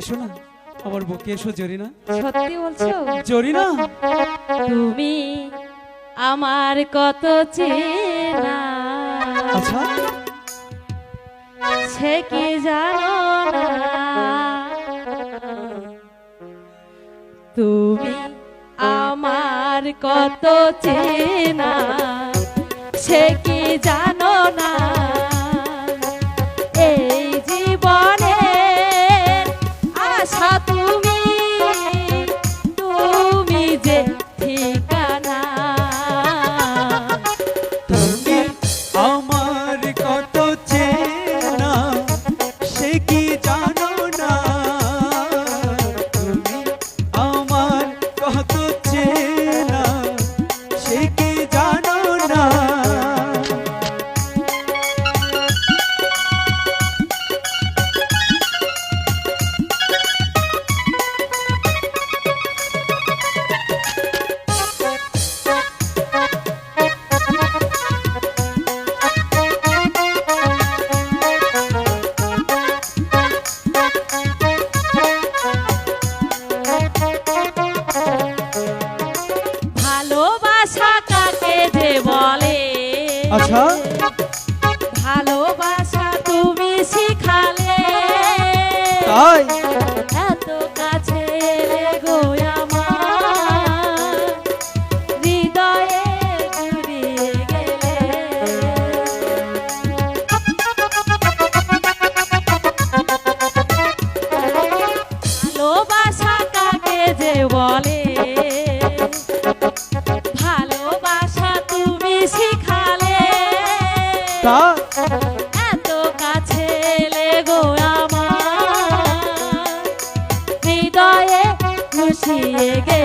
এসো না আমার বুকে এসো জরিনা। সত্যি বলছো? জরিনা! তুমি আমার কত চেনা। আচ্ছা। সে কি জানো না? তুমি আমার কত চেনা। সে কি জানো না? আচ্ছা ভালোবাসা তুমি শিখালে। তাই? এত কাছে গো আমার। হৃদয়ে জুড়িয়ে গেলে। ভালোবাসা কাকে যে বলে? তা এত কাছে লেগো আমার। হৃদয়ে খুশিয়ে গেলে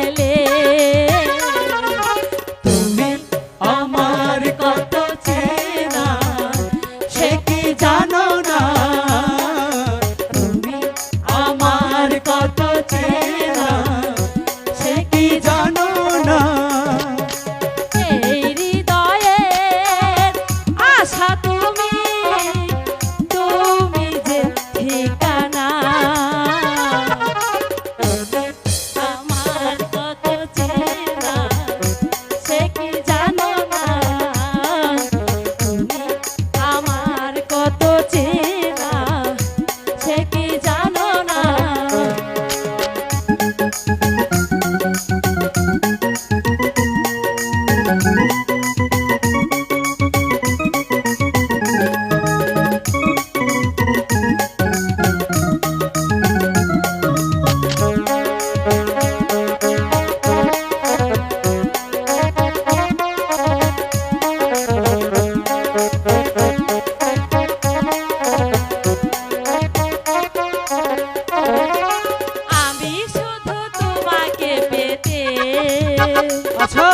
আচ্ছা।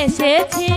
এসেছি।